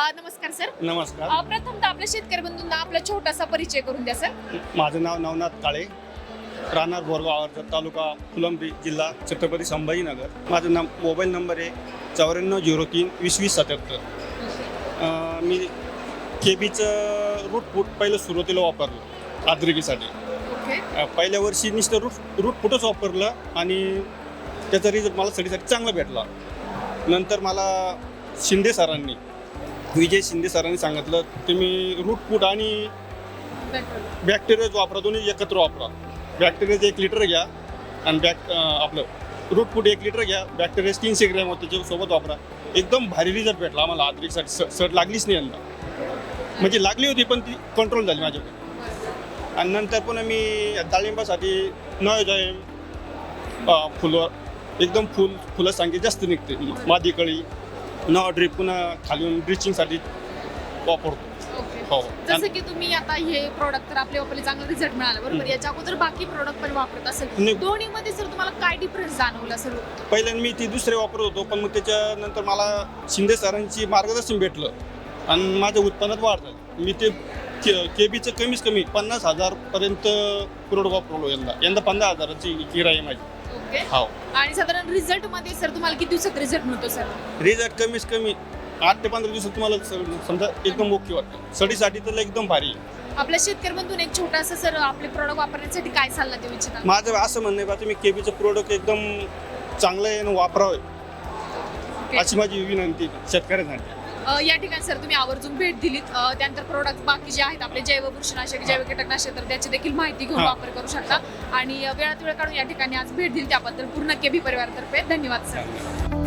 नमस्कार सर. नमस्कार. प्रथमतः आपल्या शेतकरी बंधूंना आपला छोटासा परिचय करून द्या सर. माझं नाव नवनाथ काळे. राहणार बोरगाव आवर्त तालुका फुलंब्री जिल्हा छत्रपती संभाजीनगर माझं नाम मोबाईल नंबर आहे चौऱ्याण्णव झिरो तीन वीस वीस सत्याहत्तर. मी के बीचं रूट फूट पहिलं सुरुवातीला वापरलं आद्रिकीसाठी. पहिल्या वर्षी नुसतं रूट रूट फूटच वापरलं आणि त्याचा रिझल्ट मला सडीसाठी चांगला भेटला. नंतर मला शिंदे सरांनी विजय शिंदे सरांनी सांगितलं तुम्ही रूटफूट आणि बॅक्टेरियाच वापरा दोन्ही एकत्र वापरा. बॅक्टेरियाचं एक लिटर घ्या आणि बॅक आपलं रूट एक लिटर घ्या बॅक्टेरिया तीनशे ग्रॅम होते त्याच्यासोबत वापरा. एकदम भारी रिझल्ट भेटला आम्हाला आद्रिकसाठी स सट लागलीच नाही यंदा. म्हणजे लागली होती पण ती कंट्रोल झाली माझ्याकडे आणि नंतर पुन्हा मी डाळिंबासाठी नळ फुलं एकदम फुल फुलं सांगे जास्त निघते. मादी कळी न ड्रीप पुन्हा खालून ब्लिचिंगसाठी वापरतो. हो. जसं की तुम्ही आता हे प्रोडक्ट तर आपले वापरले चांगला रिझल्ट मिळाला बरोबर? याच्या अगोदर बाकी प्रोडक्ट पण वापरत असेल. नाही. दोन्ही मध्ये सर तुम्हाला काय डिफरन्स जाणवला सर पहिल्यांदा मी ती दुसरे वापरत होतो पण मग त्याच्यानंतर मला शिंदे सरांची मार्गदर्शन भेटलं आणि माझ्या उत्पन्नात वाढ झाली. मी ते के बीचं कमीच कमी पन्नास हजारपर्यंत प्रोडक्ट वापरलो यंदा. यंदा पंधरा हजाराची आहे माझी. ओके हो. आणि साधारण रिझल्टमध्ये सर तुम्हाला किती दिवसात रिझल्ट मिळतो सर रिझल्ट कमीच कमी आठ ते पंधरा दिवसात तुम्हाला स- समजा एकदम ओके वाटतं. स्टडीसाठी तर एकदम भारी. आहे. आपल्या शेतकरी बंधून एक छोटासा सर आपले प्रोडक्ट वापरण्यासाठी काय सल्ला देऊ इच्छिता? माझं असं म्हणणं आहे बा तुम्ही के बीचं प्रोडक्ट एकदम चांगलं आहे आणि वापरावं. अशी माझी विनंती शेतकऱ्यांसाठी. या ठिकाणी सर तुम्ही आवर्जून भेट दिलीत. त्यानंतर प्रोडक्ट बाकी जे आहेत आपले जैव बुरशीनाशक जैव कीटकनाशक तर त्याची देखील माहिती घेऊन. वापर करू शकता. आणि वेळात वेळ काढून या ठिकाणी आज भेट दिली. त्याबद्दल पूर्ण केबी परिवारातर्फे धन्यवाद सर.